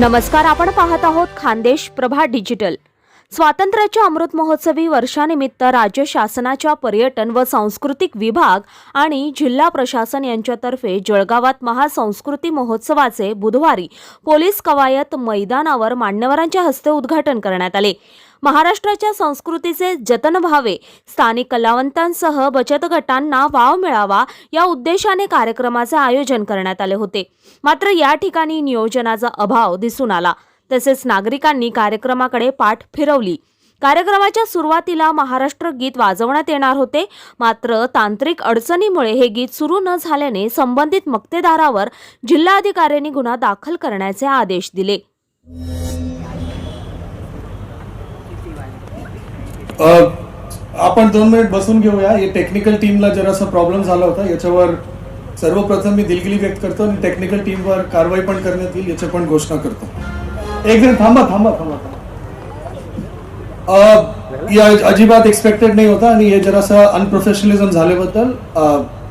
नमस्कार आपण पाहत आहोत खानदेश प्रभा डिजिटल. स्वातंत्र्याच्या अमृत महोत्सवी वर्षानिमित्त राज्य शासनाच्या पर्यटन व सांस्कृतिक विभाग आणि जिल्हा प्रशासन यांच्यातर्फे जळगावात महासंस्कृती महोत्सवाचे बुधवारी पोलीस कवायत मैदानावर मान्यवरांच्या हस्ते उद्घाटन करण्यात आले. महाराष्ट्राच्या संस्कृतीचे जतन व्हावे स्थानिक कलावंतांसह बचत गटांना वाव मिळावा या उद्देशाने कार्यक्रमाचे आयोजन करण्यात आले होते. मात्र या ठिकाणी नियोजनाचा अभाव दिसून आला. तसेच नागरिकांनी कार्यक्रमाकडे पाठ फिरवली. कार्यक्रमाच्या सुरुवातीला महाराष्ट्र गीत वाजवण्यात येणार होते. मात्र तांत्रिक अडचणीमुळे हे गीत सुरू न झाल्याने संबंधित मक्तेदारावर जिल्हाधिकाऱ्यांनी गुन्हा दाखल करण्याचे आदेश दिले. आपण दोन मिनिट बसून घेऊया. हे टेक्निकल टीमला जरासा प्रॉब्लेम झाला होता. याच्यावर सर्वप्रथम मी दिलगिरी व्यक्त करतो आणि टेक्निकल टीमवर कारवाई पण करण्यात येईल याची पण घोषणा करतो. एक जण थांबा थांबा थांबा या अजिबात एक्सपेक्टेड नाही होता आणि हे जरासा अनप्रोफेशनलिझम झाल्याबद्दल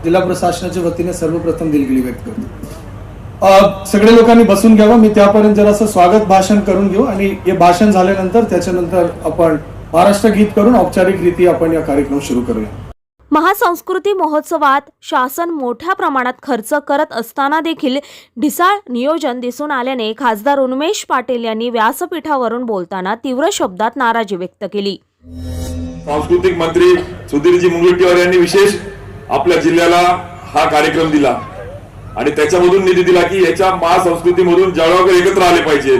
जिल्हा प्रशासनाच्या वतीने सर्वप्रथम दिलगिरी व्यक्त करतो. अ, सगळे लोकांनी बसून घ्यावं. मी त्यापर्यंत जरासं स्वागत भाषण करून घेऊ आणि हे भाषण झाल्यानंतर त्याच्यानंतर आपण महाराष्ट्र गीत करून औपचारिक रीती आपण या कार्यक्रम सुरू करूया. महासंस्कृती महोत्सवात शासन मोठ्या प्रमाणात खर्च करत असताना देखील ढिसाळ नियोजन दिसून आल्याने खासदार उन्मेश पाटील यांनी व्यासपीठावरून बोलताना तीव्र शब्दात नाराजी व्यक्त केली. सांस्कृतिक मंत्री सुधीरजी मुनगंटीवार यांनी विशेष आपल्या जिल्ह्याला हा कार्यक्रम दिला. आणि त्याच्यामधून निधी दिला की याच्या महासंस्कृतीमधून जळगावकर एकत्र आले पाहिजे.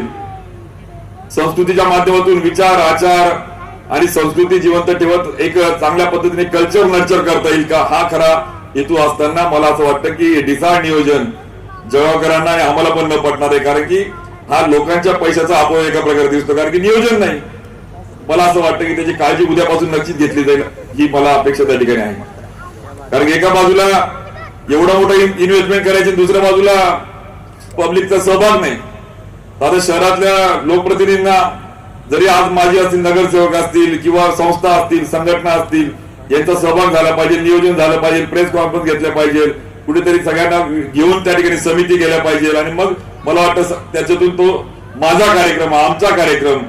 संस्कृतीच्या माध्यमातून विचार आचार आणि संस्कृती जिवंत ठेवत एक चांगल्या पद्धतीने कल्चर नर्चर करता येईल का? हा खरा हेतू असताना मला असं वाटतं की डिसाळ नियोजन जळगावकरांना आणि आम्हाला पण न पटणार आहे. कारण की हा लोकांच्या पैशाचा अपव्यय एका प्रकारे दिसतो. कारण की नियोजन नाही. मला असं वाटतं की त्याची काळजी उद्यापासून नक्कीच घेतली जाईल. ही मला अपेक्षा त्या ठिकाणी आहे. कारण की एका बाजूला एवढा मोठा इन्व्हेस्टमेंट करायची दुसऱ्या बाजूला पब्लिकचा सहभाग नाही. आता शहरातल्या लोकप्रतिनिधींना जरी आज माझी असतील नगरसेवक असतील किंवा संस्था असतील संघटना असतील यांचा सहभाग झाला पाहिजे नियोजन झालं पाहिजे प्रेस कॉन्फरन्स घेतल्या पाहिजे कुठेतरी सगळ्यांना घेऊन त्या ठिकाणी समिती केल्या पाहिजे. आणि मग मला वाटतं त्याच्यातून तो माझा कार्यक्रम आमचा कार्यक्रम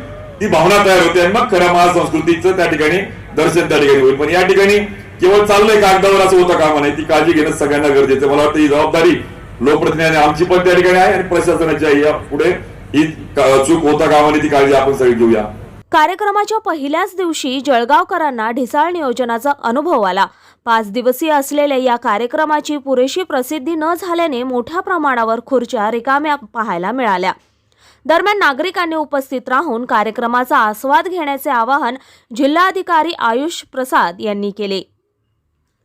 ती भावना तयार होते आणि मग खऱ्या महासंस्कृतीचं त्या ठिकाणी दर्शन त्या ठिकाणी होईल. पण या ठिकाणी केवळ चाललंय कागदावर असं होतं कामा नाही. ती काळजी घेणं सगळ्यांना गरजेचं मला वाटतं ही जबाबदारी लोकप्रतिनिधी आमची पण त्या ठिकाणी आहे आणि प्रशासनाची आहे. या पुढे ही का- चूक होता कामा नये ती काळजी आपण सगळी घेऊया. कार्यक्रमाच्या पहिल्याच दिवशी जळगावकरांना ढिसाळ नियोजनाचा अनुभव आला. पाच दिवसीय असलेल्या या कार्यक्रमाची पुरेशी प्रसिद्धी न झाल्याने मोठ्या प्रमाणावर खुर्च्या रिकाम्या पाहायला मिळाल्या. दरम्यान नागरिकांनी उपस्थित राहून कार्यक्रमाचा आस्वाद घेण्याचे आवाहन जिल्हाधिकारी आयुष प्रसाद यांनी केले.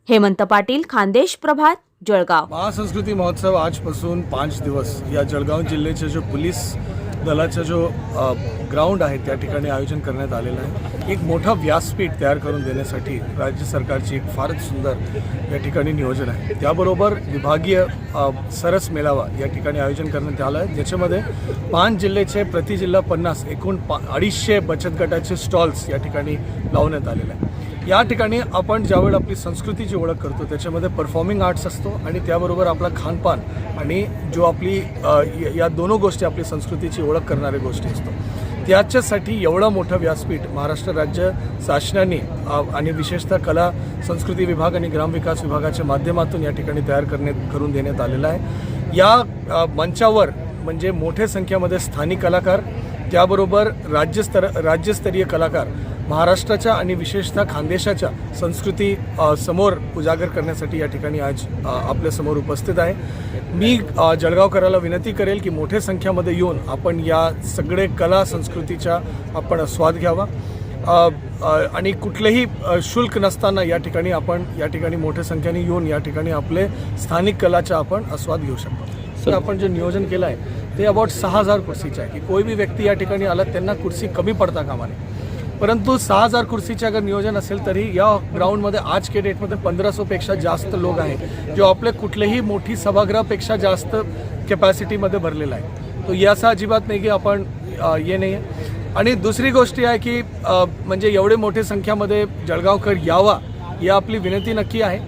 हेमंत पाटील खानदेश प्रभात जळगाव. महासंस्कृती महोत्सव आजपासून पाच दिवस या जळगाव जिल्ह्याच्या जो पोलीस दलाचा जो ग्राउंड आहे त्या ठिकाणी आयोजन करण्यात आलेलं आहे. एक मोठा व्यासपीठ तयार करून देण्यासाठी राज्य सरकारची एक फारच सुंदर या ठिकाणी नियोजन आहे. त्याबरोबर विभागीय सरस मेळावा या ठिकाणी आयोजन करण्यात आलं आहे. ज्याच्यामध्ये पाच जिल्ह्याचे प्रति जिल्हा पन्नास एकूण पा अडीचशे बचत गटाचे स्टॉल्स या ठिकाणी लावण्यात आलेले आहे या ठिकाणी आपण ज्यावेळी आपली संस्कृतीची ओळख करतो त्याच्यामध्ये परफॉर्मिंग आर्ट्स असतो आणि त्याबरोबर आपला खानपान आणि जो आपली या दोनों गोष्टी आपली संस्कृतीची ओळख करणाऱ्या गोष्टी असतो. त्याच्यासाठी एवढं मोठं व्यासपीठ महाराष्ट्र राज्य शासनाने आणि विशेषतः कला संस्कृती विभाग आणि ग्रामविकास विभागाच्या माध्यमातून या ठिकाणी तयार करण्यात करून देण्यात आलेलं आहे. या मंचावर म्हणजे मोठ्या संख्येमध्ये स्थानिक कलाकार त्याबरोबर राज्यस्तर राज्यस्तरीय कलाकार महाराष्ट्राच्या आणि विशेषतः खानदेशाच्या संस्कृती समोर उजागर करण्यासाठी या ठिकाणी आज आपल्यासमोर उपस्थित आहे. मी जळगावकराला विनंती करेल की मोठ्या संख्येमध्ये येऊन आपण या सगळे कला संस्कृतीचा आपण स्वाद घ्यावा. आणि कुठलेही शुल्क नसताना या ठिकाणी आपण या ठिकाणी मोठ्या संख्येने येऊन या ठिकाणी आपले स्थानिक कलाचा आपण आस्वाद घेऊ शकतो. तर आपण जे नियोजन केलं आहे ते अबाउट सहा हजार कुर्सीचं आहे. की कोई भी व्यक्ती या ठिकाणी आला त्यांना कुर्सी कमी पडता कामा नये. परंतु सहा हजार खुर्सीचे अगर नियोजन असेल तरी या ग्राउंडमध्ये आज के डेटमध्ये पंधराशोपेक्षा जास्त लोक आहे जो आपले कुठलेही मोठी सभागृहापेक्षा जास्त कॅपॅसिटीमध्ये भरलेला आहे. तो याचा अजिबात नाही की आपण ये नाही आहे आणि दुसरी गोष्ट आहे की म्हणजे एवढे मोठे संख्यामध्ये जळगावकर यावा ही आपली विनंती नक्की आहे.